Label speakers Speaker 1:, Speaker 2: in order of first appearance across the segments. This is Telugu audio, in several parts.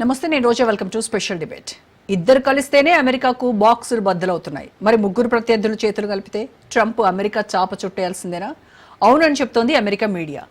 Speaker 1: నమస్తే నేను Roja. Welcome to special debate. ఇద్దరు కలిస్తేనే అమెరికాకు బాక్సులు బద్దలవుతున్నాయి. మరి ముగ్గురు ప్రత్యర్థులు చేతులు కలిపితే ట్రంప్ అమెరికా చాప చుట్టేయాల్సిందేనా? అవునని చెప్తోంది America media.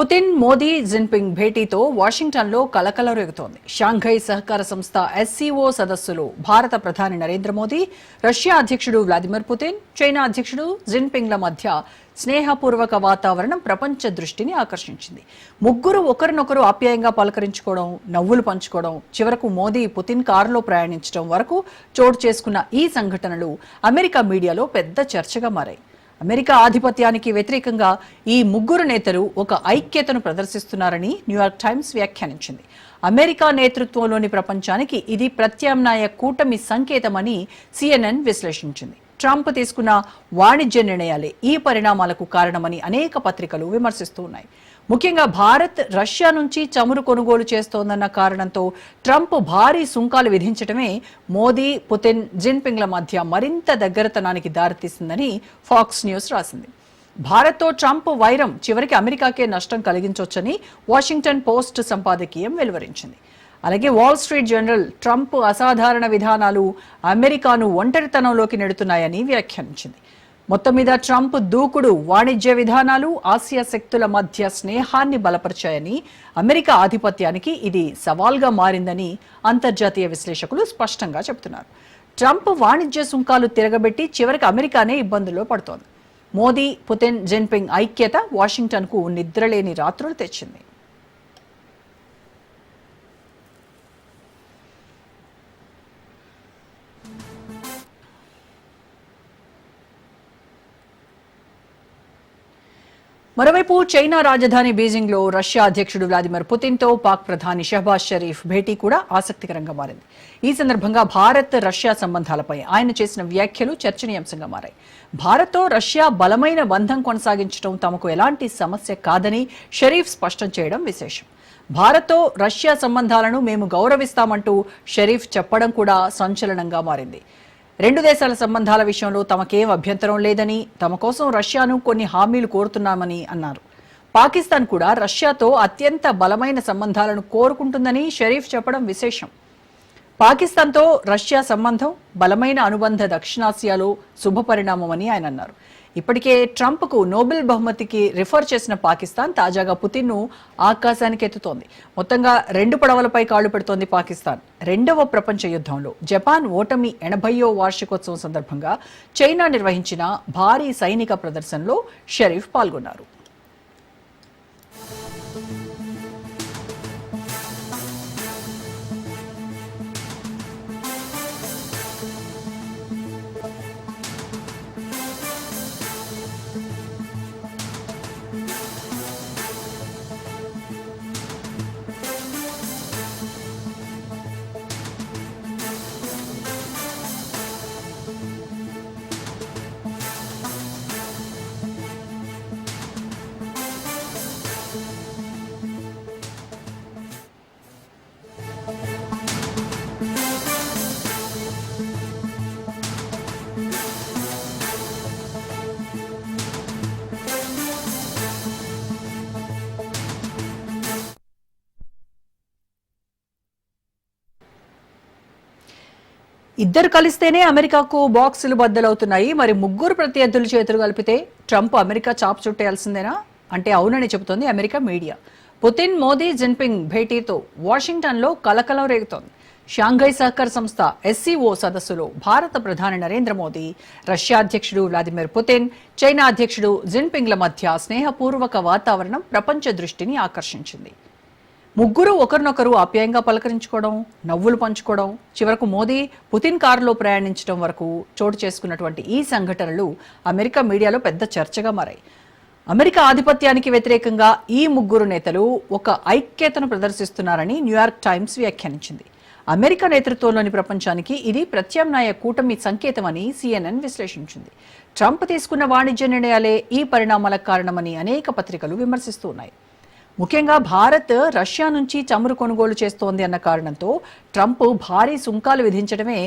Speaker 1: Putin Modi Jinping భేటీతో వాషింగ్టన్లో కలకలరేగుతోంది షాంఘై సహకార సంస్థ ఎస్సీఓ సదస్సులో. భారత ప్రధాని నరేంద్ర మోదీ రష్యా అధ్యక్షుడు వ్లాదిమిర్ పుతిన్ చైనా అధ్యక్షుడు జిన్పింగ్ల మధ్య స్నేహపూర్వక వాతావరణం ప్రపంచ దృష్టిని ఆకర్షించింది. ముగ్గురు ఒకరినొకరు ఆప్యాయంగా పలకరించుకోవడం నవ్వులు పంచుకోవడం చివరకు మోదీ పుతిన్ కారులో ప్రయాణించడం వరకు చోటు చేసుకున్న ఈ సంఘటనలు అమెరికా మీడియాలో పెద్ద చర్చగా మారాయి. అమెరికా ఆధిపత్యానికి వ్యతిరేకంగా ఈ ముగ్గురు నేతలు ఒక ఐక్యతను ప్రదర్శిస్తున్నారని న్యూయార్క్ టైమ్స్ వ్యాఖ్యానించింది. అమెరికా నేతృత్వంలోని ప్రపంచానికి ఇది ప్రత్యామ్నాయ కూటమి సంకేతమని సిఎన్ఎన్ విశ్లేషించింది. ట్రంప్ తీసుకున్న వాణిజ్య నిర్ణయాలే ఈ పరిణామాలకు కారణమని అనేక పత్రికలు విమర్శిస్తూ ఉన్నాయి. ముఖ్యంగా భారత్ రష్యా నుంచి చమురు కొనుగోలు చేస్తోందన్న కారణంతో ట్రంప్ భారీ సుంకాలు విధించడమే మోదీ పుతిన్ జిన్పింగ్ల మధ్య మరింత దగ్గరతనానికి దారితీసిందని ఫాక్స్ న్యూస్ రాసింది. భారత్తో ట్రంప్ వైరం చివరికి అమెరికాకే నష్టం కలిగించవచ్చని వాషింగ్టన్ పోస్ట్ సంపాదకీయం వెలువరించింది. అలాగే వాల్ స్ట్రీట్ జనరల్ ట్రంప్ అసాధారణ విధానాలు అమెరికాను ఒంటరితనంలోకి నెడుతున్నాయని వ్యాఖ్యానించింది. మొత్తం మీద ట్రంప్ దూకుడు వాణిజ్య విధానాలు ఆసియా శక్తుల మధ్య స్నేహాన్ని బలపరిచాయని అమెరికా ఆధిపత్యానికి ఇది సవాల్గా మారిందని అంతర్జాతీయ విశ్లేషకులు స్పష్టంగా చెబుతున్నారు. ట్రంప్ వాణిజ్య సుంకాలు తిరగబెట్టి చివరికి అమెరికానే ఇబ్బందుల్లో పడుతోంది. మోదీ పుతిన్ జిన్పింగ్ ఐక్యత వాషింగ్టన్కు నిద్రలేని రాత్రులు తెచ్చింది. మరోవైపు చైనా రాజధాని బీజింగ్లో రష్యా అధ్యక్షుడు వ్లాదిమిర్ పుతిన్తో పాక్ ప్రధాని షహబాజ్ షరీఫ్ భేటీ కూడా ఆసక్తికరంగా మారింది. ఈ సందర్భంగా భారత్ రష్యా సంబంధాలపై ఆయన చేసిన వ్యాఖ్యలు చర్చనీయాంశంగా మారాయి. భారత్తో రష్యా బలమైన బంధం కొనసాగించడం తమకు ఎలాంటి సమస్య కాదని షరీఫ్ స్పష్టం చేయడం విశేషం. భారత్తో రష్యా సంబంధాలను మేము గౌరవిస్తామంటూ షరీఫ్ చెప్పడం కూడా సంచలనంగా మారింది. రెండు దేశాల సంబంధాల విషయంలో తమకేం అభ్యంతరం లేదని తమ కోసం రష్యాను కొన్ని హామీలు కోరుతున్నామని అన్నారు. పాకిస్తాన్ కూడా రష్యాతో అత్యంత బలమైన సంబంధాలను కోరుకుంటుందని షరీఫ్ చెప్పడం విశేషం. పాకిస్తాన్తో రష్యా సంబంధం బలమైన అనుబంధ దక్షిణాసియాలో శుభపరిణామమని ఆయన అన్నారు. ఇప్పటికే ట్రంప్కు నోబెల్ బహుమతికి రిఫర్ చేసిన పాకిస్తాన్ తాజాగా పుతిన్ను ఆకాశానికి ఎత్తుతోంది. మొత్తంగా రెండు పడవలపై కాళ్ళు పెడుతోంది పాకిస్తాన్. రెండవ ప్రపంచ యుద్ధంలో జపాన్ ఓటమి ఎనభయో వార్షికోత్సవం సందర్భంగా చైనా నిర్వహించిన భారీ సైనిక ప్రదర్శనలో షరీఫ్ పాల్గొన్నారు. ఇద్దరు కలిస్తేనే అమెరికాకు బాక్సులు బద్దలవుతున్నాయి. మరి ముగ్గురు ప్రత్యర్థులు చేతులు కలిపితే ట్రంప్ అమెరికా చాప్ చుట్టేయాల్సిందేనా? అంటే అవునని చెబుతోంది America media. Putin Modi Jinping భేటీతో వాషింగ్టన్లో కలకలం రేగుతోంది. షాంఘై సహకార సంస్థ ఎస్సీఓ సదస్సులో భారత ప్రధాని నరేంద్ర మోదీ రష్యా అధ్యక్షుడు వ్లాదిమిర్ పుతిన్ చైనా అధ్యక్షుడు జిన్పింగ్ల మధ్య స్నేహపూర్వక వాతావరణం ప్రపంచ దృష్టిని ఆకర్షించింది. ముగ్గురు ఒకరినొకరు ఆప్యాయంగా పలకరించుకోవడం నవ్వులు పంచుకోవడం చివరకు మోదీ పుతిన్ కారులో ప్రయాణించడం వరకు చోటు చేసుకున్నటువంటి ఈ సంఘటనలు అమెరికా మీడియాలో పెద్ద చర్చగా మారాయి. అమెరికా ఆధిపత్యానికి వ్యతిరేకంగా ఈ ముగ్గురు నేతలు ఒక ఐక్యతను ప్రదర్శిస్తున్నారని న్యూయార్క్ టైమ్స్ వ్యాఖ్యానించింది. అమెరికా నేతృత్వంలోని ప్రపంచానికి ఇది ప్రత్యామ్నాయ కూటమి సంకేతమని సిఎన్ఎన్ విశ్లేషించింది. ట్రంప్ తీసుకున్న వాణిజ్య నిర్ణయాలే ఈ పరిణామాలకు కారణమని అనేక పత్రికలు విమర్శిస్తూ ఉన్నాయి. ముఖ్యంగా భారత్ రష్యా నుంచి చమురు కొనుగోలు చేస్తోంది అన్న కారణంతో ట్రంప్ భారీ సుంకాలు విధించడమే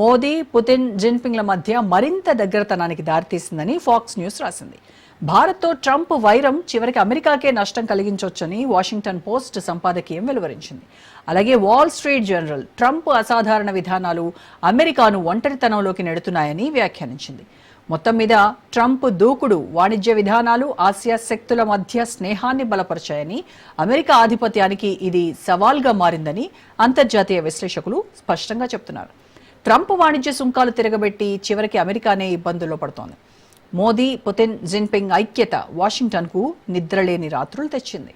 Speaker 1: మోదీ పుతిన్ జిన్పింగ్ల మధ్య మరింత దగ్గరతనానికి దారితీసిందని ఫాక్స్ న్యూస్ రాసింది. భారత్తో ట్రంప్ వైరం చివరికి అమెరికాకే నష్టం కలిగించవచ్చని వాషింగ్టన్ పోస్ట్ సంపాదకీయం వెలువరించింది. అలాగే వాల్ స్ట్రీట్ జనరల్ ట్రంప్ అసాధారణ విధానాలు అమెరికాను ఒంటరితనంలోకి నెడుతున్నాయని వ్యాఖ్యానించింది. మొత్తం మీద ట్రంప్ దూకుడు వాణిజ్య విధానాలు ఆసియా శక్తుల మధ్య స్నేహాన్ని బలపరిచాయని అమెరికా ఆధిపత్యానికి ఇది సవాల్గా మారిందని అంతర్జాతీయ విశ్లేషకులు స్పష్టంగా చెప్తున్నారు. ట్రంప్ వాణిజ్య సుంకాలు తిరగబెట్టి చివరికి అమెరికానే ఇబ్బందుల్లో పడుతోంది. మోదీ పుతిన్ జిన్పింగ్ ఐక్యత వాషింగ్టన్కు నిద్రలేని రాత్రులు తెచ్చింది.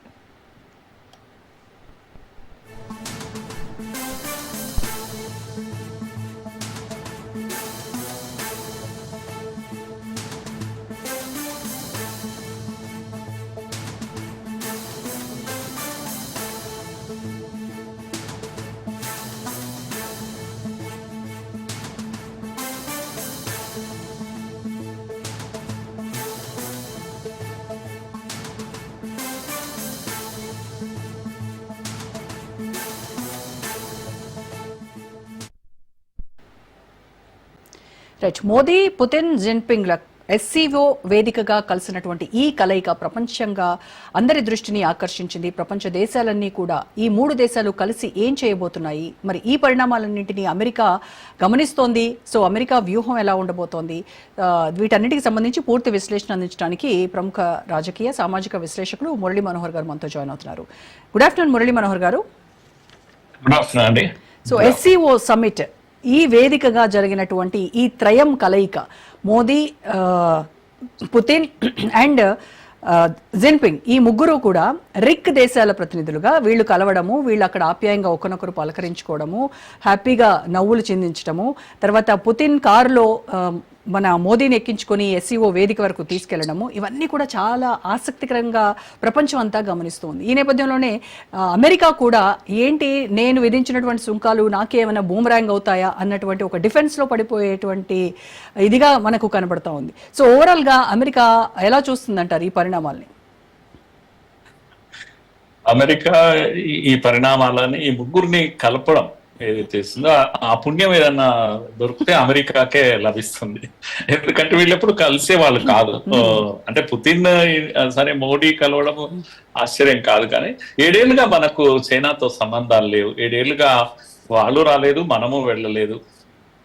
Speaker 1: రైట్. మోదీ పుతిన్ జిన్పింగ్ల ఎస్సీఓ వేదికగా కలిసినటువంటి ఈ కలయిక ప్రపంచంగా అందరి దృష్టిని ఆకర్షించింది. ప్రపంచ దేశాలన్నీ కూడా ఈ మూడు దేశాలు కలిసి ఏం చేయబోతున్నాయి? మరి ఈ పరిణామాలన్నింటినీ అమెరికా గమనిస్తోంది. సో అమెరికా వ్యూహం ఎలా ఉండబోతోంది? వీటన్నిటికి సంబంధించి పూర్తి విశ్లేషణ అందించడానికి ప్రముఖ రాజకీయ సామాజిక విశ్లేషకులు మురళీ మనోహర్ గారు మనతో జాయిన్ అవుతున్నారు. గుడ్ ఆఫ్టర్నూన్ మురళీ మనోహర్ గారు. సో ఎస్సీఓ సమ్మిట్ ఈ వేదికగా జరిగినటువంటి ఈ త్రయం కలయిక మోదీ పుతిన్ అండ్ జిన్పింగ్ ఈ ముగ్గురు కూడా రిక్ దేశాల ప్రతినిధులుగా వీళ్ళు కలవడము వీళ్ళు అక్కడ ఆప్యాయంగా ఒకనొకరు పలకరించుకోవడము హ్యాపీగా నవ్వులు చిందించడము తర్వాత పుతిన్ కారులో మన మోదీని ఎక్కించుకొని ఎస్సీఓ వేదిక వరకు తీసుకెళ్ళడము ఇవన్నీ కూడా చాలా ఆసక్తికరంగా ప్రపంచం అంతా గమనిస్తోంది. ఈ నేపథ్యంలోనే అమెరికా కూడా ఏంటి నేను విధించినటువంటి సుంకాలు నాకేమైనా బూమరాంగ్ అవుతాయా అన్నటువంటి ఒక డిఫెన్స్లో పడిపోయేటువంటి ఇదిగా మనకు కనబడతా ఉంది. సో ఓవరాల్గా అమెరికా ఎలా చూస్తుందంటారు ఈ పరిణామాల్ని?
Speaker 2: అమెరికా ఈ- ఈ పరిణామాలని ఈ ముగ్గురిని కలపడం ఏదైతే ఇస్తుందో ఆ- పుణ్యం ఏదన్నా దొరికితే అమెరికాకే లభిస్తుంది. ఎందుకంటే వీళ్ళు ఎప్పుడు కలిసే వాళ్ళు కాదు. అంటే పుతిన్ సరే మోడీ కలవడం ఆశ్చర్యం కాదు కానీ ఏడేళ్ళుగా మనకు చైనాతో సంబంధాలు లేవు. ఏడేళ్ళుగా వాళ్ళు రాలేదు మనము వెళ్ళలేదు.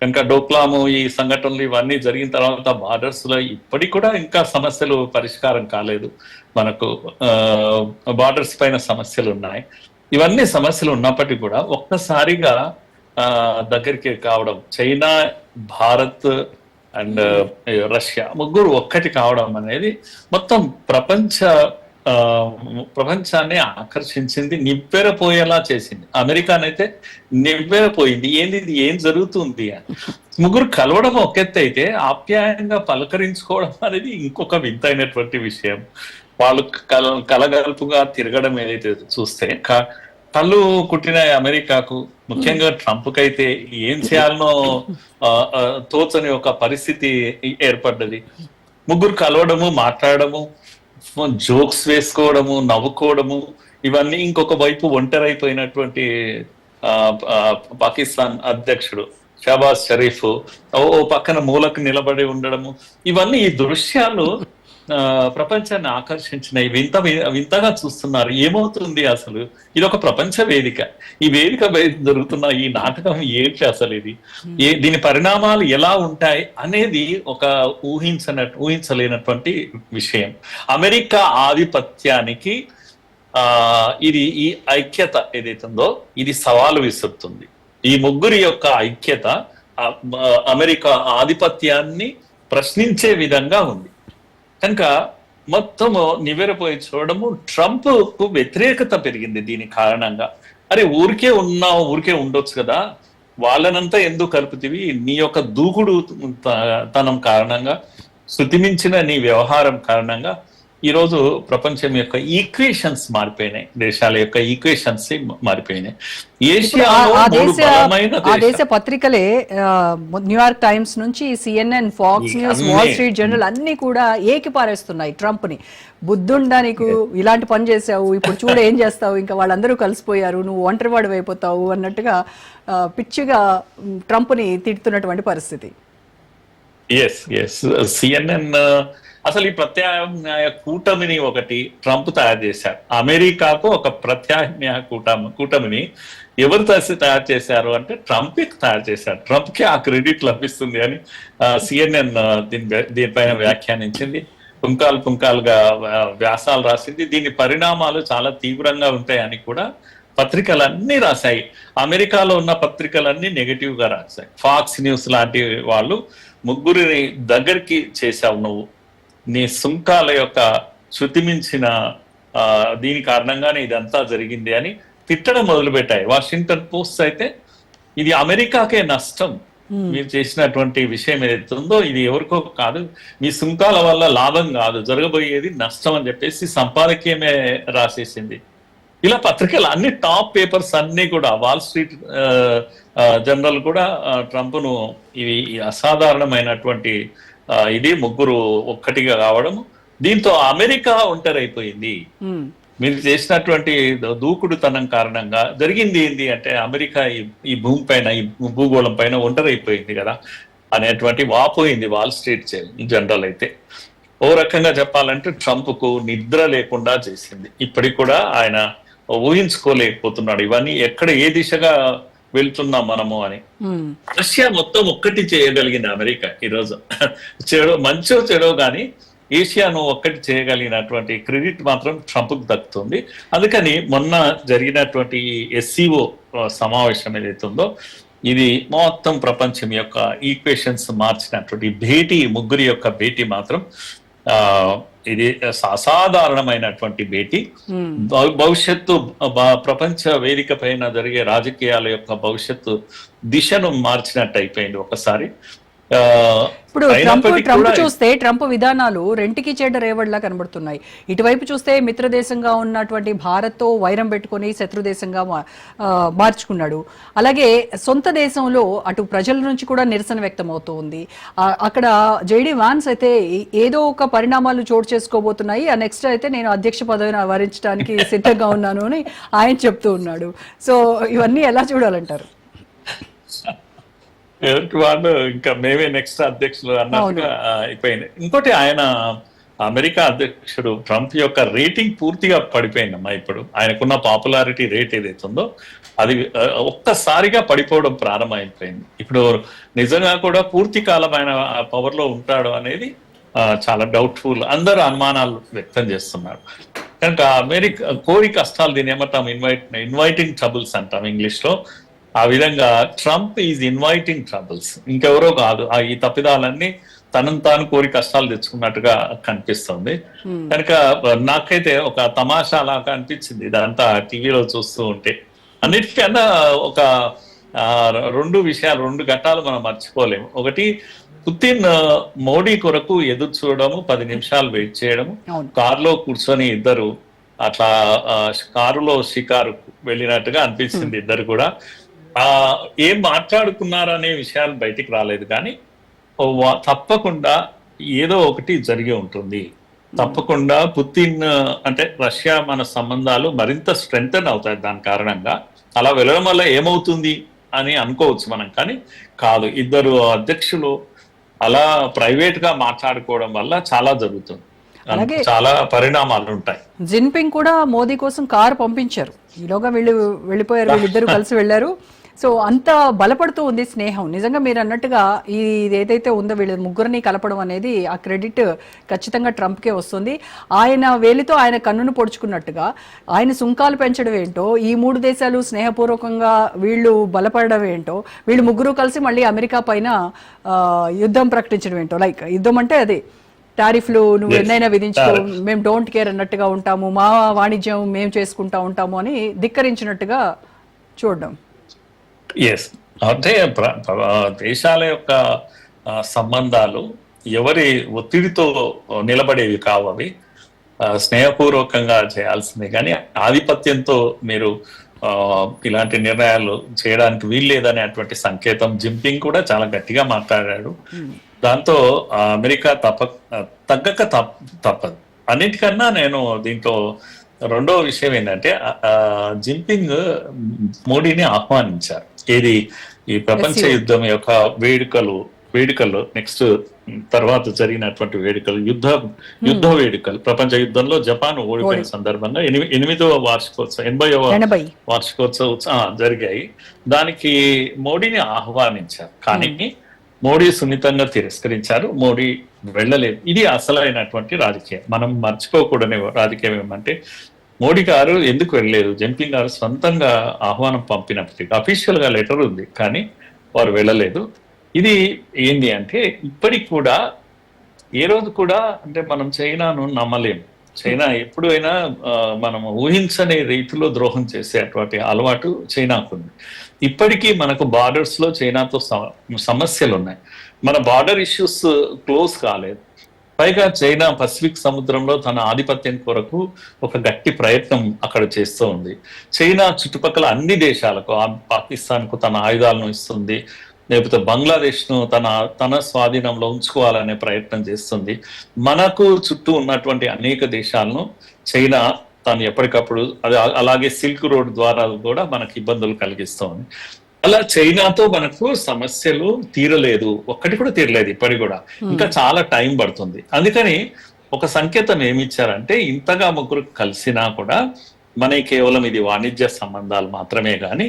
Speaker 2: కనుక డోక్లాము ఈ సంఘటనలు ఇవన్నీ జరిగిన తర్వాత బార్డర్స్లో ఇప్పటికి కూడా ఇంకా సమస్యలు పరిష్కారం కాలేదు. మనకు బార్డర్స్ పైన సమస్యలు ఉన్నాయి. ఇవన్నీ సమస్యలు ఉన్నప్పటికీ కూడా ఒక్కసారిగా ఆ, దగ్గరికి కావడం చైనా భారత్ అండ్ రష్యా ముగ్గురు ఒక్కటి కావడం అనేది మొత్తం ప్రపంచ ప్రపంచాన్ని ఆకర్షించింది నివ్వెరపోయేలా చేసింది. అమెరికానైతే నివ్వెరపోయింది. ఏంది ఇది ఏం జరుగుతుంది? అని ముగ్గురు కలవడం ఒక అయితే ఆప్యాయంగా పలకరించుకోవడం అనేది ఇంకొక వింతైనటువంటి విషయం. వాళ్ళు కల కలగలుపుగా తిరగడం ఏదైతే చూస్తే కళ్ళు కుట్టిన అమెరికాకు ముఖ్యంగా ట్రంప్ కైతే ఏం చేయాలనో ఆ, తోచని ఒక పరిస్థితి ఏర్పడ్డది. ముగ్గురు కలవడము మాట్లాడడము జోక్స్ వేసుకోవడము నవ్వుకోవడము ఇవన్నీ ఇంకొక వైపు ఒంటరైపోయినటువంటి ఆ, పాకిస్తాన్ అధ్యక్షుడు షాబాజ్ షరీఫ్ ఓ ఓ పక్కన మూలకు నిలబడి ఉండడము ఇవన్నీ ఈ దృశ్యాలు ప్రపంచాన్ని ఆకర్షించినాయి వింత వింతగా చూస్తున్నారు. ఏమవుతుంది అసలు? ఇది ఒక ప్రపంచ వేదిక. ఈ వేదిక జరుగుతున్న ఈ నాటకం ఏంటి అసలు ఇది? ఏ దీని పరిణామాలు ఎలా ఉంటాయి అనేది ఒక ఊహించన ఊహించలేనటువంటి విషయం. అమెరికా ఆధిపత్యానికి ఆ ఇది ఈ ఐక్యత ఏదైతుందో ఇది సవాలు విసురుతుంది. ఈ ముగ్గురి యొక్క ఐక్యత అమెరికా ఆధిపత్యాన్ని ప్రశ్నించే విధంగా ఉంది. కనుక మొత్తము నివెరపోయి చూడడము ట్రంప్కు వ్యతిరేకత పెరిగింది దీని కారణంగా. అరే ఊరికే ఉన్నావు ఊరికే ఉండొచ్చు కదా. వాళ్ళనంతా ఎందుకు కలుపుతివి? నీ యొక్క దూకుడు త- తనం కారణంగా శృతిమించిన నీ వ్యవహారం కారణంగా ఈ రోజు ప్రపంచం యొక్క ఈక్వేషన్స్ మారిపోయినాయి. దేశాల యొక్క ఈక్వేషన్స్ మారిపోయినాయి. మూడు
Speaker 1: దేశ పత్రికలే న్యూయార్క్ టైమ్స్ నుంచి CNN Fox News. Wall Street Journal అన్ని. కూడా ఏకి పారేస్తున్నాయి ట్రంప్ని బుద్ధుండా నీకు ఇలాంటి పని చేసావు ఇప్పుడు చూడ ఏం చేస్తావు ఇంకా వాళ్ళందరూ కలిసిపోయారు నువ్వు ఒంటరివాడు అయిపోతావు అన్నట్టుగా పిచ్చిగా ట్రంప్ని తిడుతున్నటువంటి పరిస్థితి.
Speaker 2: ఎస్ ఎస్ సిఎన్ఎన్ అసలు ఈ ప్రత్యామ్నాయ కూటమిని ఒకటి ట్రంప్ తయారు చేశారు. అమెరికాకు ఒక ప్రత్యామ్నాయ కూటమి కూటమిని ఎవరు తయారు చేశారు అంటే ట్రంప్ తయారు చేశారు. ట్రంప్కి ఆ క్రెడిట్ లభిస్తుంది అని సిఎన్ఎన్ దీని దీనిపైన వ్యాఖ్యానించింది. పుంకాలు పుంకాలుగా వ్యాసాలు రాసింది. దీని పరిణామాలు చాలా తీవ్రంగా ఉంటాయని కూడా పత్రికలన్నీ రాశాయి. అమెరికాలో ఉన్న పత్రికలన్నీ నెగిటివ్గా రాశాయి. ఫాక్స్ న్యూస్ లాంటి వాళ్ళు ముగ్గురిని దగ్గరికి చేశావు నువ్వు. నీ సుంకాల యొక్క శృతిమించిన ఆ, దీని కారణంగానే ఇదంతా జరిగింది అని తిట్టడం మొదలుపెట్టాయి. వాషింగ్టన్ పోస్ట్ అయితే ఇది అమెరికాకే నష్టం. మీరు చేసినటువంటి విషయం ఏదైతే ఉందో ఇది ఎవరికో కాదు. మీ సుంకాల వల్ల లాభం కాదు. జరగబోయేది నష్టం అని చెప్పేసి సంపాదకీయమే రాసేసింది. ఇలా పత్రికలు అన్ని టాప్ పేపర్స్ అన్ని కూడా వాల్ స్ట్రీట్ జర్నల్ కూడా ట్రంప్ను ఇవి అసాధారణమైనటువంటి ఇది ముగ్గురు ఒక్కటిగా కావడం. దీంతో అమెరికా ఒంటరైపోయింది. మీరు చేసినటువంటి దూకుడుతనం కారణంగా జరిగింది ఏంటి అంటే అమెరికా ఈ- ఈ భూమి పైన ఈ భూగోళం పైన ఒంటరైపోయింది కదా అనేటువంటి వాపోయింది వాల్ స్ట్రీట్ జనరల్ అయితే. ఓ రకంగా చెప్పాలంటే ట్రంప్కు నిద్ర లేకుండా చేసింది. ఇప్పటికి కూడా ఆయన ఊహించుకోలేకపోతున్నాడు. ఇవన్నీ ఎక్కడ ఏ దిశగా వెళ్తున్నాం మనము అని. రష్యా మొత్తం ఒక్కటి చేయగలిగింది అమెరికా ఈరోజు. చెడు మంచో చెడో కానీ ఏషియాను ఒక్కటి చేయగలిగినటువంటి క్రెడిట్ మాత్రం ట్రంప్కి దక్కుతుంది. అందుకని మొన్న జరిగినటువంటి ఎస్సీఓ సమావేశం ఏదైతే ఉందో ఇది మొత్తం ప్రపంచం యొక్క ఈక్వేషన్స్ మార్చినటువంటి భేటీ ముగ్గురి యొక్క భేటీ మాత్రం ఆ ఇది అసాధారణమైనటువంటి భేటీ. భవిష్యత్తు ప్రపంచ వేదిక పైన జరిగే రాజకీయాల యొక్క భవిష్యత్తు దిశను మార్చినట్టు అయిపోయింది ఒకసారి.
Speaker 1: ఇప్పుడు ట్రంప్ ట్రంప్ చూస్తే ట్రంప్ విధానాలు రెంటికి చెడ్డ రేవడిలా కనబడుతున్నాయి. ఇటువైపు చూస్తే మిత్ర దేశంగా ఉన్నటువంటి భారత్తో వైరం పెట్టుకొని శత్రు దేశంగా మార్చుకున్నాడు. అలాగే సొంత దేశంలో అటు ప్రజల నుంచి కూడా నిరసన వ్యక్తం అవుతూ ఉంది ఆ, అక్కడ జేడి వాన్స్ అయితే ఏదో ఒక పరిణామాలు చోటు చేసుకోబోతున్నాయి. ఆ నెక్స్ట్ అయితే నేను అధ్యక్ష పదవిని వరించడానికి సిద్ధంగా ఉన్నాను అని ఆయన చెప్తూ ఉన్నాడు. సో ఇవన్నీ ఎలా చూడాలంటారు?
Speaker 2: ఎవరికి వాళ్ళు ఇంకా మేమే నెక్స్ట్ అధ్యక్షులు అన్నట్టుగా అయిపోయింది. ఇంకోటి ఆయన అమెరికా అధ్యక్షుడు ట్రంప్ యొక్క రేటింగ్ పూర్తిగా పడిపోయిందమ్మా ఇప్పుడు. ఆయనకున్న పాపులారిటీ రేట్ ఏదైతే ఉందో అది ఒక్కసారిగా పడిపోవడం ప్రారంభమైపోయింది. ఇప్పుడు నిజంగా కూడా పూర్తి కాలం ఆయన పవర్లో ఉంటాడు అనేది చాలా డౌట్ఫుల్ అందరూ అనుమానాలు వ్యక్తం చేస్తున్నారు. కనుక అమెరికా కోరి కష్టాలు దీని ఏమంటాం ఇన్వైట్ ఇన్వైటింగ్ ట్రబుల్స్ అంటాం ఇంగ్లీష్లో ఆ విధంగా ట్రంప్ ఈజ్ ఇన్వైటింగ్ ట్రబుల్స్. ఇంకెవరో కాదు. ఆ ఈ తప్పిదాలన్నీ తనను తాను కోరి కష్టాలు తెచ్చుకున్నట్టుగా కనిపిస్తుంది. కనుక నాకైతే ఒక తమాషా లాగా అనిపించింది ఇదంతా టీవీలో చూస్తూ ఉంటే. అన్నిటికన్నా ఒక రెండు విషయాలు రెండు ఘట్టాలు మనం మర్చిపోలేము. ఒకటి పుతిన్ మోడీ కొరకు ఎదురు చూడడము పది నిమిషాలు వెయిట్ చేయడము. కారులో కూర్చొని ఇద్దరు అట్లా కారులో షికారు వెళ్ళినట్టుగా అనిపించింది ఇద్దరు కూడా. ఏం మాట్లాడుకున్నారు అనే విషయాలు బయటికి రాలేదు. కానీ తప్పకుండా ఏదో ఒకటి జరిగి ఉంటుంది. తప్పకుండా పుతిన్ అంటే రష్యా మన సంబంధాలు మరింత స్ట్రెంగ్తన్ అవుతాయి. దాని కారణంగా అలా వెళ్ళడం వల్ల ఏమవుతుంది అని అనుకోవచ్చు మనం. కానీ కాదు ఇద్దరు అధ్యక్షులు అలా ప్రైవేట్గా మాట్లాడుకోవడం వల్ల చాలా జరుగుతుంది.
Speaker 1: అలాగే-
Speaker 2: చాలా పరిణామాలు ఉంటాయి.
Speaker 1: జిన్పింగ్ కూడా మోదీ కోసం కారు పంపించారు. ఈలోగా వీళ్ళు వెళ్ళిపోయారు. వీళ్ళిద్దరు కలిసి వెళ్ళారు. సో అంత బలపడుతూ ఉంది స్నేహం నిజంగా మీరు అన్నట్టుగా ఈ ఇది ఏదైతే ఉందో వీళ్ళ ముగ్గురిని కలపడం అనేది ఆ క్రెడిట్ ఖచ్చితంగా ట్రంప్కే వస్తుంది ఆయన వేలితో ఆయన కన్నును పొడుచుకున్నట్టుగా ఆయన సుంకాలు పెంచడం ఏంటో ఈ మూడు దేశాలు స్నేహపూర్వకంగా వీళ్ళు బలపడడం ఏంటో వీళ్ళు ముగ్గురు కలిసి మళ్ళీ అమెరికా పైన యుద్ధం ప్రకటించడం ఏంటో లైక్ యుద్ధం అంటే అదే టారిఫ్లు నువ్వు. ఎన్నైనా విధించుకో. మేము డోంట్ కేర్ అన్నట్టుగా ఉంటాము మా వాణిజ్యం మేము చేసుకుంటా ఉంటాము అని ధిక్కరించినట్టుగా చూడడం
Speaker 2: ఎస్ అంటే దేశాల యొక్క సంబంధాలు ఎవరి ఒత్తిడితో నిలబడేవి కావు అవి. స్నేహపూర్వకంగా చేయాల్సిందే కానీ ఆధిపత్యంతో మీరు ఇలాంటి నిర్ణయాలు చేయడానికి వీల్లేదనేటువంటి సంకేతం జింపింగ్ కూడా చాలా గట్టిగా మాట్లాడాడు. దాంతో అమెరికా తప్ప తగ్గక తప్ప తప్పదు. అన్నిటికన్నా నేను దీంట్లో రెండో విషయం ఏంటంటే జింపింగ్ మోడీని ఆహ్వానించారు. ఏది? ఈ ప్రపంచ. యుద్ధం యొక్క వేడుకలు వేడుకల్లో నెక్స్ట్ తర్వాత జరిగినటువంటి వేడుకలు యుద్ధ యుద్ధ వేడుకలు. ప్రపంచ యుద్ధంలో జపాన్ ఓడిపోయిన సందర్భంగా ఎనిమి- ఎనిమిదవ వార్షికోత్సవం ఎనభైవ
Speaker 1: ఎనభై.
Speaker 2: వార్షికోత్సవ జరిగాయి. దానికి మోడీని ఆహ్వానించారు. కానీ మోడీ సున్నితంగా తిరస్కరించారు. మోడీ వెళ్ళలేదు. ఇది అసలైనటువంటి రాజకీయం. మనం మర్చిపోకూడని రాజకీయం ఏమంటే మోడీ గారు ఎందుకు వెళ్ళలేదు? జంపింగ్ గారు సొంతంగా ఆహ్వానం పంపినప్పటికీ అఫీషియల్గా లెటర్ ఉంది కానీ వారు వెళ్ళలేదు. ఇది ఏంది అంటే ఇప్పటికి కూడా ఏ రోజు కూడా అంటే మనం చైనాను నమ్మలేము చైనా ఎప్పుడైనా మనం ఊహించని రీతిలో ద్రోహం చేసేటువంటి అలవాటు చైనాకు ఉంది. ఇప్పటికీ మనకు బార్డర్స్లో చైనాతో సమస్యలు ఉన్నాయి మన బార్డర్ ఇష్యూస్ క్లోజ్ కాలేదు. పైగా చైనా పసిఫిక్ సముద్రంలో తన ఆధిపత్యం కొరకు ఒక గట్టి ప్రయత్నం అక్కడ చేస్తూ ఉంది. చైనా చుట్టుపక్కల అన్ని దేశాలకు పాకిస్తాన్కు తన ఆయుధాలను ఇస్తుంది. లేకపోతే బంగ్లాదేశ్ను తన తన స్వాధీనంలో ఉంచుకోవాలనే ప్రయత్నం చేస్తుంది. మనకు చుట్టూ ఉన్నటువంటి అనేక దేశాలను చైనా తాను ఎప్పటికప్పుడు అలాగే సిల్క్ రోడ్ ద్వారా కూడా మనకి ఇబ్బందులు కలిగిస్తోంది. అలా చైనాతో మనకు సమస్యలు తీరలేదు. ఒక్కటి కూడా తీరలేదు ఇప్పటికి కూడా. ఇంకా చాలా టైం పడుతుంది. అందుకని ఒక సంకేతం ఏమి ఇచ్చారంటే ఇంతగా ముగ్గురు కలిసినా కూడా మనకి కేవలం ఇది వాణిజ్య సంబంధాలు మాత్రమే గాని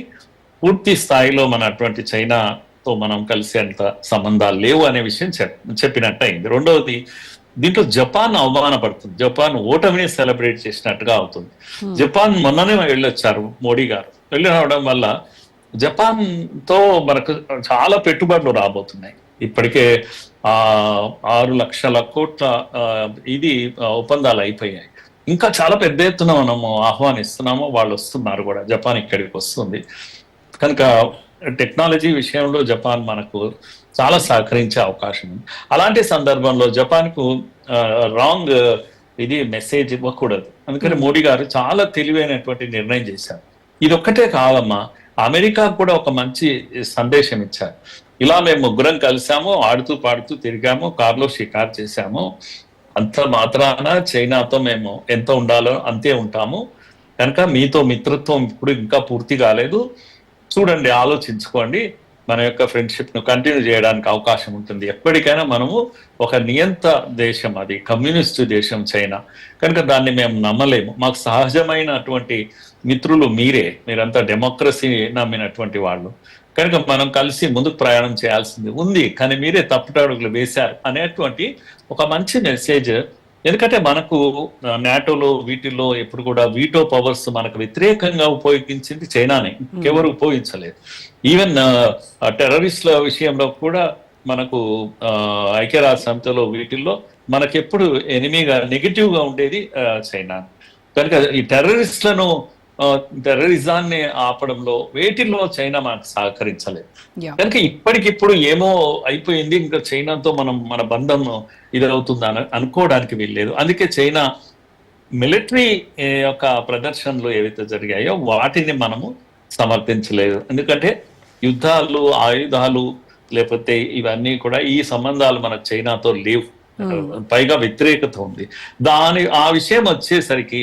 Speaker 2: పూర్తి స్థాయిలో మన అటువంటి చైనాతో మనం కలిసేంత సంబంధాలు లేవు అనే విషయం చెప్ చెప్పినట్టు అయింది. రెండవది దీంట్లో జపాన్ అవమానపడుతుంది. జపాన్ ఓటమిని సెలబ్రేట్ చేసినట్టుగా అవుతుంది. జపాన్ మొన్ననే వెళ్ళొచ్చారు మోడీ గారు. వెళ్ళి రావడం వల్ల జపాన్తో మనకు చాలా పెట్టుబడులు రాబోతున్నాయి. ఇప్పటికే ఆ ఆరు లక్షల కోట్ల ఇది ఒప్పందాలు అయిపోయాయి. ఇంకా చాలా పెద్ద ఎత్తున మనము ఆహ్వానిస్తున్నాము. వాళ్ళు వస్తున్నారు కూడా. జపాన్ ఇక్కడికి వస్తుంది. కనుక టెక్నాలజీ విషయంలో జపాన్ మనకు చాలా సహకరించే అవకాశం ఉంది. అలాంటి సందర్భంలో జపాన్కు రాంగ్ ఇది మెసేజ్ ఇవ్వకూడదు. అందుకని మోడీ గారు చాలా తెలివైనటువంటి నిర్ణయం చేశారు. ఇది ఒక్కటే కాదమ్మా. అమెరికా కూడా ఒక మంచి సందేశం ఇచ్చారు. ఇలా మేము ముగ్గురం కలిసాము ఆడుతూ పాడుతూ తిరిగాము కారులో షికారు చేశాము. అంత మాత్రాన చైనాతో మేము ఎంత ఉండాలో అంతే ఉంటాము. కనుక మీతో మిత్రత్వం ఇప్పుడు ఇంకా పూర్తి కాలేదు. చూడండి ఆలోచించుకోండి. మన యొక్క ఫ్రెండ్షిప్ను కంటిన్యూ చేయడానికి అవకాశం ఉంటుంది. ఎప్పటికైనా మనము ఒక నియంత దేశం అది కమ్యూనిస్ట్ దేశం చైనా. కనుక దాన్ని మేము నమ్మలేము. మాకు సహజమైనటువంటి మిత్రులు మీరే. మీరంతా డెమోక్రసీ నమ్మినటువంటి వాళ్ళు. కనుక మనం కలిసి ముందుకు ప్రయాణం చేయాల్సింది ఉంది. కానీ మీరే తప్పుటడుగులు వేశారు అనేటువంటి ఒక మంచి మెసేజ్ ఎందుకంటే మనకు నాటోలో వీటిల్లో ఎప్పుడు కూడా వీటో పవర్స్ మనకు వ్యతిరేకంగా ఉపయోగించింది చైనానే. ఇంకెవరు ఉపయోగించలేదు. ఈవెన్ టెర్రరిస్ట్ల విషయంలో కూడా మనకు ఆ, ఐక్యరాజ్య సమితిలో వీటిల్లో మనకెప్పుడు ఎనిమిగా నెగిటివ్గా ఉండేది చైనా. కనుక ఈ టెర్రరిస్ట్లను టెర్రరిజాన్ని ఆపడంలో వేటిల్లో చైనా మనకు సహకరించలేదు. కనుక ఇప్పటికిప్పుడు ఏమో అయిపోయింది ఇంకా చైనాతో మనం మన బంధం ఇదవుతుంది అని అనుకోవడానికి వీల్లేదు. అందుకే చైనా మిలిటరీ యొక్క ప్రదర్శనలు ఏవైతే జరిగాయో వాటిని మనము సమర్థించలేదు. ఎందుకంటే యుద్ధాలు ఆయుధాలు లేకపోతే ఇవన్నీ కూడా ఈ సంబంధాలు మన చైనాతో లేవు. పైగా వ్యతిరేకత ఉంది. దాని ఆ విషయం వచ్చేసరికి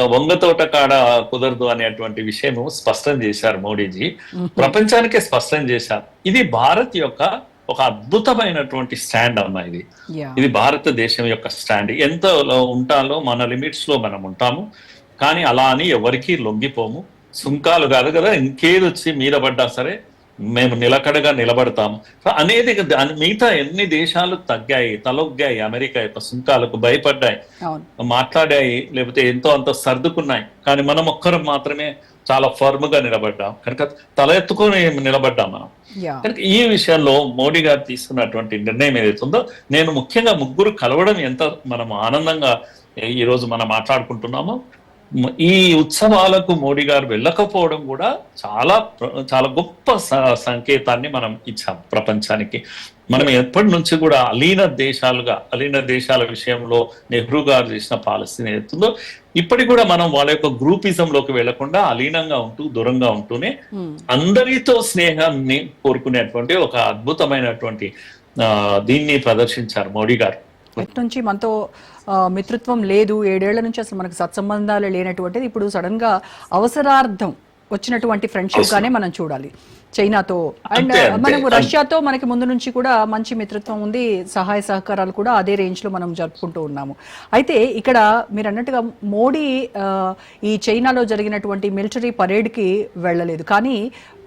Speaker 2: వంగతోట కాడ కుదరదు అనేటువంటి విషయం స్పష్టం చేశారు మోడీజీ. ప్రపంచానికే స్పష్టం చేశారు. ఇది భారత్ యొక్క ఒక అద్భుతమైనటువంటి స్టాండ్ అమ్మా ఇది. ఇది భారతదేశం యొక్క స్టాండ్. ఎంత ఉంటాలో మన లిమిట్స్లో మనం ఉంటాము. కానీ అలా అని ఎవరికి లొంగిపోము. సుంకాలు కాదు కదా ఇంకేది వచ్చి మీద పడ్డా సరే మేము నిలకడగా నిలబడతాము సో అనేది దాని మిగతా ఎన్ని దేశాలు తగ్గాయి తలొగ్గాయి అమెరికా యొక్క సుంకాలకు భయపడ్డాయి మాట్లాడాయి లేకపోతే ఎంతో అంత సర్దుకున్నాయి. కానీ మనం ఒక్కరం మాత్రమే చాలా ఫర్మ్గా నిలబడ్డాం. కనుక తల ఎత్తుకొని నిలబడ్డాం మనం. కనుక ఈ విషయంలో మోడీ గారు తీసుకున్నటువంటి నిర్ణయం ఏదైతుందో నేను ముఖ్యంగా ముగ్గురు కలవడం ఎంత మనం ఆనందంగా ఈ రోజు మనం మాట్లాడుకుంటున్నామో ఈ ఉత్సవాలకు మోడీ గారు వెళ్ళకపోవడం కూడా చాలా చాలా గొప్ప సంకేతాన్ని మనం ఇచ్చాం ప్రపంచానికి మనం ఎప్పటి నుంచి కూడా అలీన దేశాలుగా అలీన దేశాల విషయంలో నెహ్రూ గారు చేసిన పాలసీ ఏదైతుందో ఇప్పటికి కూడా మనం వాళ్ళ యొక్క గ్రూపిజంలోకి వెళ్ళకుండా అలీనంగా ఉంటూ దూరంగా ఉంటూనే. అందరితో స్నేహాన్ని కోరుకునేటువంటి ఒక అద్భుతమైనటువంటి దీన్ని ప్రదర్శించారు మోడీ గారు
Speaker 1: ఎటు నుంచి మనతో మిత్రత్వం లేదు ఏడేళ్ళ నుంచి అసలు మనకు సత్సంబంధాలు లేనటువంటిది ఇప్పుడు సడన్గా అవసరార్థం వచ్చినటువంటి ఫ్రెండ్షిప్ గానే మనం చూడాలి. చైనాతో అండ్. మనము రష్యాతో మనకి ముందు నుంచి కూడా మంచి మిత్రత్వం ఉంది సహాయ సహకారాలు కూడా అదే రేంజ్లో మనం జరుపుకుంటూ ఉన్నాము. అయితే ఇక్కడ మీరు అన్నట్టుగా మోడీ ఈ చైనాలో జరిగినటువంటి మిలిటరీ పరేడ్కి వెళ్ళలేదు. కానీ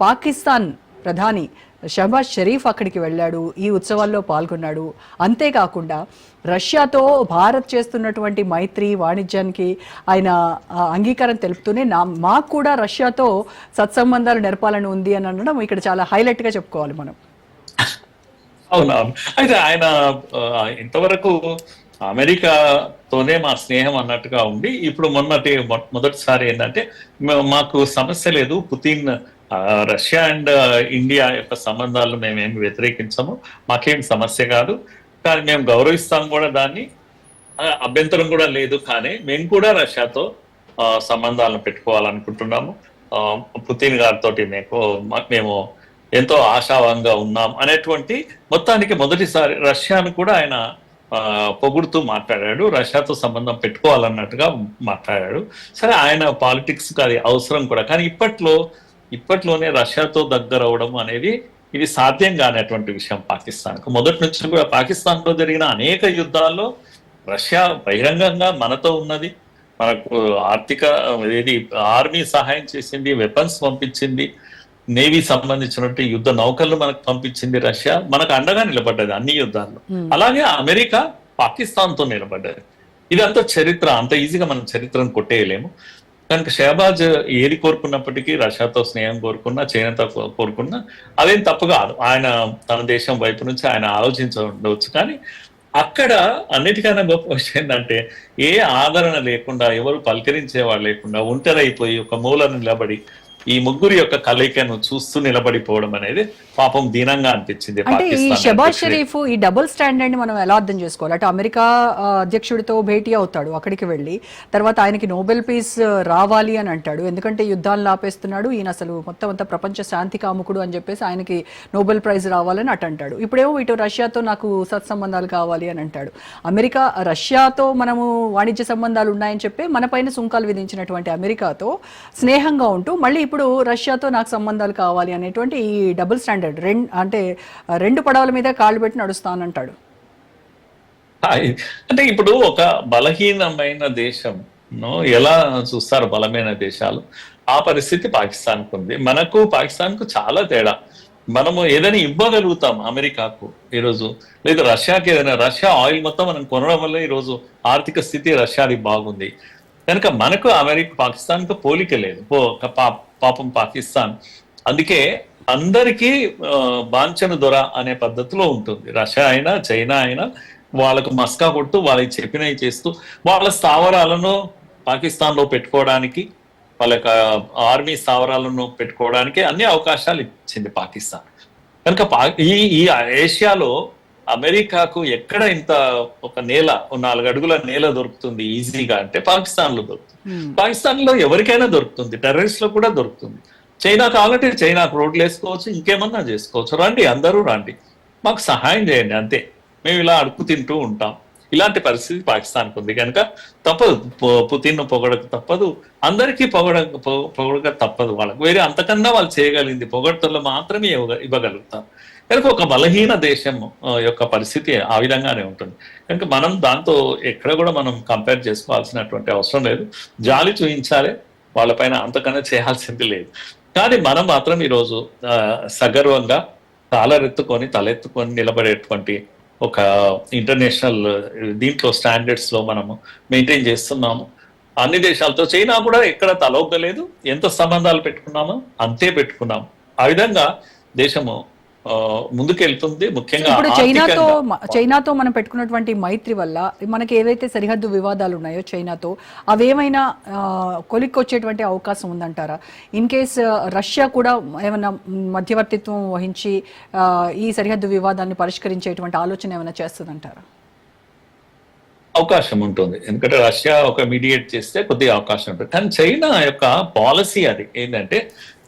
Speaker 1: పాకిస్తాన్ ప్రధాని షహబాజ్ షరీఫ్ అక్కడికి వెళ్ళాడు ఈ ఉత్సవాల్లో పాల్గొన్నాడు. అంతేకాకుండా రష్యాతో భారత్ చేస్తున్నటువంటి మైత్రి వాణిజ్యానికి ఆయన అంగీకారం తెలుపుతూనే నా మాకు కూడా రష్యాతో సత్సంబంధాలు నెరపాలని ఉంది అని అనడం ఇక్కడ చాలా హైలైట్గా చెప్పుకోవాలి మనం.
Speaker 2: అవునా? అయితే ఆయన ఇంతవరకు అమెరికాతోనే మా స్నేహం అన్నట్టుగా ఉండి ఇప్పుడు మొన్నటి మొదటిసారి ఏంటంటే మాకు సమస్య లేదు. పుతిన్ రష్యా అండ్ ఇండియా యొక్క సంబంధాలు మేమేమి వ్యతిరేకించము. మాకేం సమస్య కాదు. కానీ మేము గౌరవిస్తాం కూడా దాన్ని. అభ్యంతరం కూడా లేదు. కానీ మేము కూడా రష్యాతో ఆ, సంబంధాలను పెట్టుకోవాలనుకుంటున్నాము. ఆ, పుతిన్ గారితో మేము మేము ఎంతో ఆశావంగా ఉన్నాం అనేటువంటి మొత్తానికి మొదటిసారి రష్యాను కూడా ఆయన ఆ, పొగుడుతూ మాట్లాడాడు. రష్యాతో సంబంధం పెట్టుకోవాలన్నట్టుగా మాట్లాడాడు. సరే ఆయన పాలిటిక్స్ అది అవసరం కూడా. కానీ ఇప్పట్లో ఇప్పట్లోనే రష్యాతో దగ్గర అవడం అనేది ఇది సాధ్యం కానటువంటి విషయం పాకిస్తాన్కు. మొదటి నుంచి కూడా పాకిస్తాన్లో జరిగిన అనేక యుద్ధాల్లో రష్యా బహిరంగంగా మనతో ఉన్నది. మనకు ఆర్థిక ఏది ఆర్మీ సహాయం చేసింది వెపన్స్ పంపించింది నేవీ సంబంధించినటువంటి యుద్ధ నౌకలు మనకు పంపించింది రష్యా. మనకు అండగా నిలబడ్డది అన్ని యుద్ధాల్లో. అలాగే అమెరికా పాకిస్తాన్తో నిలబడ్డది. ఇదంతా చరిత్ర అంత ఈజీగా మనం చరిత్రను కొట్టేయలేము. కనుక షహబాజ్ ఏది కోరుకున్నప్పటికీ రష్యాతో స్నేహం కోరుకున్నా చైనాతో కోరుకున్నా అదేం తప్పు కాదు. ఆయన తన దేశం వైపు నుంచి ఆయన ఆలోచించ ఉండవచ్చు కానీ అక్కడ అన్నిటికన్నా గొప్ప విషయం ఏంటంటే ఏ ఆదరణ లేకుండా ఎవరు పలకరించేవాడు లేకుండా ఒంటరైపోయి ఒక మూలను నిలబడి ఈ ముగ్గురు యొక్క కలయికను చూస్తూ నిలబడిపోవడం అనేది పాపం దీనంగా అనిపించింది
Speaker 1: అంటే ఈ షబాజ్. షరీఫ్ ఈ డబుల్ స్టాండర్డ్ని మనం ఎలా అర్థం చేసుకోవాలి? అటు అమెరికా అధ్యక్షుడితో భేటీ అవుతాడు అక్కడికి వెళ్ళి తర్వాత ఆయనకి నోబెల్ పీస్ రావాలి అని అంటాడు. ఎందుకంటే యుద్ధాలను ఆపేస్తున్నాడు ఈయన అసలు మొత్తం అంతా ప్రపంచ శాంతి కాముకుడు అని చెప్పేసి ఆయనకి నోబెల్ ప్రైజ్ రావాలని అటు అంటాడు. ఇప్పుడేమో ఇటు రష్యాతో నాకు సత్సంబంధాలు కావాలి అని అంటాడు. అమెరికా రష్యాతో మనము వాణిజ్య సంబంధాలు ఉన్నాయని చెప్పి మన పైన సుంకాలు విధించినటువంటి అమెరికాతో స్నేహంగా ఉంటూ మళ్ళీ ఇప్పుడు రష్యాతో నాకు సంబంధాలు కావాలి అనేటువంటి ఈ డబుల్ స్టాండర్డ్ రెండు అంటే రెండు పడవల మీద కాళ్ళు పెట్టి నడుస్తానంటాడు.
Speaker 2: అంటే ఇప్పుడు ఒక బలహీనమైన దేశం ఎలా చూస్తారు బలమైన దేశాలు? ఆ పరిస్థితి పాకిస్తాన్కు ఉంది. మనకు పాకిస్తాన్కు చాలా తేడా. మనము ఏదైనా ఇవ్వగలుగుతాం అమెరికాకు ఈరోజు. లేదు రష్యాకి ఏదైనా రష్యా ఆయిల్ మొత్తం మనం కొనడం వల్ల ఈరోజు ఆర్థిక స్థితి రష్యాది బాగుంది. కనుక మనకు అమెరికా పాకిస్తాన్కు పోలిక లేదు. పో పాపం పాకిస్తాన్. అందుకే అందరికీ బాంఛన దొర అనే పద్ధతిలో ఉంటుంది. రష్యా అయినా చైనా అయినా వాళ్ళకు మస్కా కొట్టు వాళ్ళకి చెప్పినవి చేస్తూ వాళ్ళ స్థావరాలను పాకిస్తాన్లో పెట్టుకోవడానికి వాళ్ళ యొక్క ఆర్మీ స్థావరాలను పెట్టుకోవడానికి అన్ని అవకాశాలు ఇచ్చింది పాకిస్తాన్. కనుక పా- ఈ ఈ ఏషియాలో అమెరికాకు ఎక్కడ ఇంత ఒక నేల నాలుగు అడుగుల నేల దొరుకుతుంది ఈజీగా అంటే పాకిస్తాన్లో దొరుకుతుంది. పాకిస్తాన్లో ఎవరికైనా దొరుకుతుంది టెర్రరిస్ట్లో కూడా దొరుకుతుంది. చైనా కావాలంటే చైనాకు రోడ్లు వేసుకోవచ్చు ఇంకేమన్నా చేసుకోవచ్చు. రండి అందరూ రండి. మాకు సహాయం చేయండి అంతే. మేము ఇలా అడుగు తింటూ ఉంటాం. ఇలాంటి పరిస్థితి పాకిస్తాన్కి ఉంది కనుక తప్పదు. పుతిన్ పొగడక తప్పదు. అందరికీ పొగడ పొగడక తప్పదు వాళ్ళకు. వేరే అంతకన్నా వాళ్ళు చేయగలిగింది పొగడతల్లో మాత్రమే ఇవ్వగ- ఇవ్వగలుగుతారు కనుక ఒక బలహీన దేశం యొక్క పరిస్థితి ఆ విధంగానే ఉంటుంది. కనుక మనం దాంతో ఎక్కడ కూడా మనం కంపేర్ చేసుకోవాల్సినటువంటి అవసరం లేదు. జాలి చూపించాలి వాళ్ళపైన అంతకన్నా చేయాల్సింది లేదు. కానీ మనం మాత్రం ఈరోజు సగర్వంగా తాళరెత్తుకొని తలెత్తుకొని నిలబడేటువంటి ఒక ఇంటర్నేషనల్ దీంట్లో స్టాండర్డ్స్లో మనము మెయింటైన్ చేస్తున్నాము. అన్ని దేశాలతో చైనా కూడా ఎక్కడ తలొగ్గలేదు. ఎంత సంబంధాలు పెట్టుకున్నామో అంతే పెట్టుకున్నాము. ఆ విధంగా దేశము ఆ, ముందుకెళ్తుంది. ముఖ్యంగా
Speaker 1: ఇప్పుడు చైనాతో చైనాతో మనం పెట్టుకున్నటువంటి మైత్రి వల్ల మనకి ఏవైతే సరిహద్దు వివాదాలు ఉన్నాయో చైనాతో అవేమైనా కొలిక్కొచ్చేటువంటి అవకాశం ఉందంటారా? ఇన్ కేస్ రష్యా కూడా ఏమైనా మధ్యవర్తిత్వం వహించి ఈ సరిహద్దు వివాదాన్ని పరిష్కరించేటువంటి ఆలోచన ఏమైనా చేస్తుందంటారా?
Speaker 2: అవకాశం ఉంటుంది. ఎందుకంటే రష్యా ఒక మీడియేట్ చేస్తే కొద్దిగా అవకాశం ఉంటుంది. కానీ చైనా యొక్క పాలసీ అది. ఏంటంటే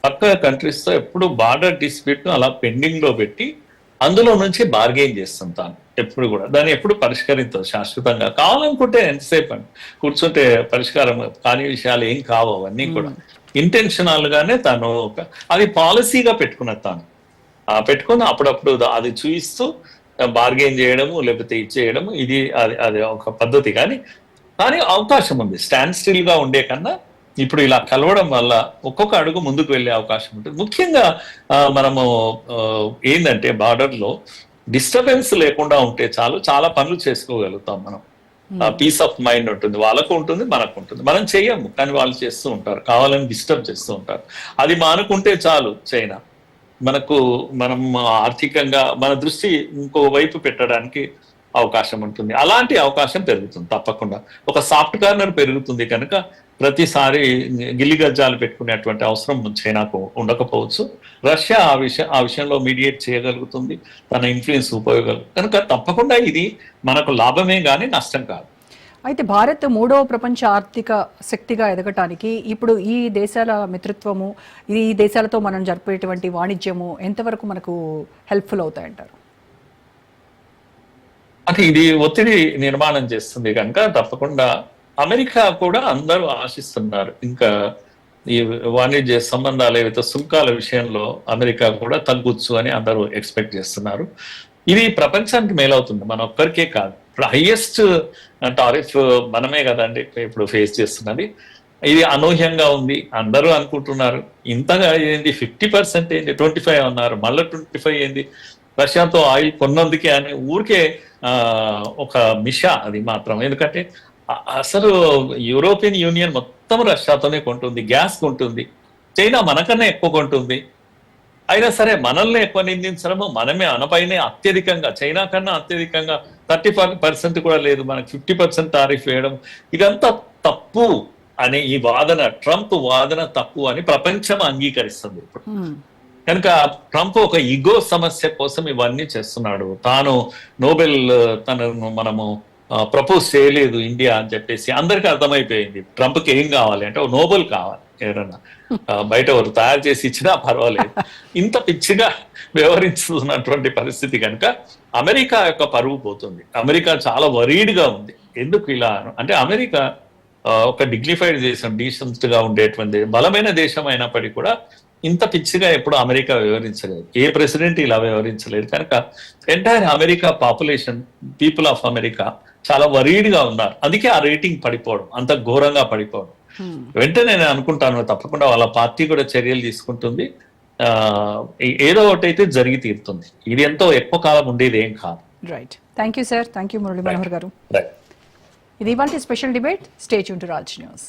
Speaker 2: పక్క కంట్రీస్తో ఎప్పుడు బార్డర్ డిస్ప్యూట్ అలా పెండింగ్లో పెట్టి అందులో నుంచి బార్గెయిన్ చేస్తుంటాను ఎప్పుడు కూడా. దాన్ని ఎప్పుడు పరిష్కరించదు శాశ్వతంగా. కావాలనుకుంటే ఎంతసేపు అండి కూర్చుంటే పరిష్కారం కాని విషయాలు ఏం కావు అవన్నీ కూడా. ఇంటెన్షనల్ గానే తను ఒక- అది పాలసీగా పెట్టుకున్నది తాను. ఆ, పెట్టుకుని అప్పుడప్పుడు అది చూయిస్తూ బార్గెన్ చేయడము లేకపోతే ఇచ్చేయడము ఇది అది అది ఒక పద్ధతి. కానీ కానీ అవకాశం ఉంది. స్టాండ్ స్టిల్గా ఉండే కన్నా ఇప్పుడు ఇలా కలవడం వల్ల ఒక్కొక్క అడుగు ముందుకు వెళ్ళే అవకాశం ఉంటుంది. ముఖ్యంగా మనము ఏంటంటే బార్డర్లో డిస్టర్బెన్స్ లేకుండా ఉంటే చాలు చాలా పనులు చేసుకోగలుగుతాం మనం. పీస్ ఆఫ్ మైండ్ ఉంటుంది. వాళ్ళకు ఉంటుంది మనకు ఉంటుంది. మనం చేయము కానీ వాళ్ళు చేస్తూ ఉంటారు. కావాలని డిస్టర్బ్ చేస్తూ ఉంటారు. అది మానుకుంటే చాలు చైనా. మనకు మనం ఆర్థికంగా మన దృష్టి ఇంకో వైపు పెట్టడానికి అవకాశం ఉంటుంది. అలాంటి అవకాశం పెరుగుతుంది తప్పకుండా. ఒక సాఫ్ట్ కార్నర్ పెరుగుతుంది కనుక ప్రతిసారి గిల్లి గజ్జాలు పెట్టుకునేటువంటి అవసరం చైనాకు ఉండకపోవచ్చు. రష్యా ఆ విషయం ఆ విషయంలో మీడియేట్ చేయగలుగుతుంది. తన ఇన్ఫ్లుయెన్స్ ఉపయోగం కనుక తప్పకుండా ఇది మనకు లాభమే కానీ నష్టం కాదు.
Speaker 1: అయితే భారత్ మూడవ ప్రపంచ ఆర్థిక శక్తిగా ఎదగటానికి ఇప్పుడు ఈ దేశాల మిత్రత్వము ఈ దేశాలతో మనం జరిపేటువంటి వాణిజ్యము ఎంతవరకు మనకు హెల్ప్ఫుల్ అవుతాయంటారు?
Speaker 2: అంటే ఇది ఒత్తిడి నిర్మాణం చేస్తుంది కనుక తప్పకుండా అమెరికా కూడా అందరూ ఆశిస్తున్నారు. ఇంకా ఈ వాణిజ్య సంబంధాలు ఏవైతే సుంకాల విషయంలో అమెరికా కూడా తగ్గొచ్చు అని అందరూ ఎక్స్పెక్ట్ చేస్తున్నారు. ఇది ప్రపంచానికి మేలవుతుంది. మన ఒక్కరికే కాదు. ఇప్పుడు హైయెస్ట్ టారిఫ్ మనమే కదండి ఇప్పుడు ఫేస్ చేస్తున్నది. ఇది అనూహ్యంగా ఉంది. అందరూ అనుకుంటున్నారు. ఇంతగా ఏంది? ఫిఫ్టీ పర్సెంట్ ఏంది? ట్వంటీ ఫైవ్ అన్నారు. మళ్ళీ ట్వంటీ ఫైవ్ ఏంది? రష్యాతో ఆయిల్ కొన్నందుకే అని ఊరికే ఒక మిష అది మాత్రం. ఎందుకంటే అసలు యూరోపియన్ యూనియన్ మొత్తం రష్యాతోనే కొంటుంది గ్యాస్ కొంటుంది చైనా మనకన్నా ఎక్కువ కొంటుంది. అయినా సరే మనల్ని ఎక్కువ నిందించడము మనమే అనపైనే అత్యధికంగా చైనా కన్నా అత్యధికంగా థర్టీ ఫైవ్ పర్సెంట్ కూడా లేదు మనకు ఫిఫ్టీ పర్సెంట్ టారిఫ్ వేయడం. ఇదంతా తప్పు అనే ఈ వాదన ట్రంప్ వాదన తప్పు అని ప్రపంచం అంగీకరిస్తుంది ఇప్పుడు. కనుక ట్రంప్ ఒక ఇగో సమస్య కోసం ఇవన్నీ చేస్తున్నాడు. తాను నోబెల్ తనను మనము ప్రపోజ్ చేయలేదు ఇండియా అని చెప్పేసి అందరికీ అర్థమైపోయింది. ట్రంప్కి ఏం కావాలి అంటే ఒక నోబెల్ కావాలి ఎవరన్నా. ఆ, బయట ఎవరు తయారు చేసి ఇచ్చినా పర్వాలేదు. ఇంత పిచ్చిగా వ్యవహరిస్తున్నటువంటి పరిస్థితి కనుక అమెరికా యొక్క పరువు పోతుంది. అమెరికా చాలా worried గా ఉంది. ఎందుకు ఇలా? అంటే అమెరికా ఒక డిగ్నిఫైడ్ దేశం డీసెంట్గా ఉండేటువంటి బలమైన దేశం అయినప్పటికీ కూడా ఇంత పిచ్చిగా ఎప్పుడు అమెరికా వ్యవహరించలేదు. ఏ ప్రెసిడెంట్ ఇలా వ్యవహరించలేదు. కనుక entire America population people of America చాలా worried గా ఉన్నారు. అందుకే ఆ రేటింగ్ పడిపోవడం అంత ఘోరంగా పడిపోవడం.
Speaker 1: Hmm.
Speaker 2: వెంటనే నేను అనుకుంటాను తప్పకుండా వాళ్ళ పార్టీ కూడా చర్యలు తీసుకుంటుంది. ఏదో ఒకటి అయితే జరిగి తీరుతుంది. ఇది ఎంతో ఎక్కువ కాలం ఉండేది ఏం కాదు.
Speaker 1: Right thank you sir thank you Murali Manohar గారు. ఇది ఇవాళ స్పెషల్ డిబేట్ స్టేట్ యూన్ టు రాజ్ న్యూస్